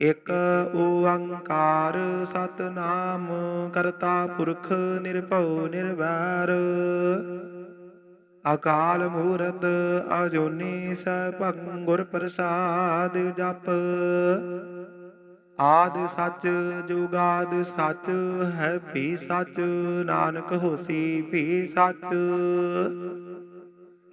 ਇਕ ਓੰਕਾਰ ਸਤਨਾਮ, ਕਰਤਾ ਪੁਰਖ ਨਿਰਭਉ ਨਿਰਵੈਰ। ਅਕਾਲ ਮੂਰਤ ਅਜੂਨੀ ਸੈਭੰ ਗੁਰ ਪ੍ਰਸਾਦ ਜਪ। ਆਦ ਸੱਚ ਜੁਗਾਦ ਸੱਚ, ਹੈ ਵੀ ਸੱਚ, ਨਾਨਕ ਹੋਸੀ ਵੀ ਸੱਚ।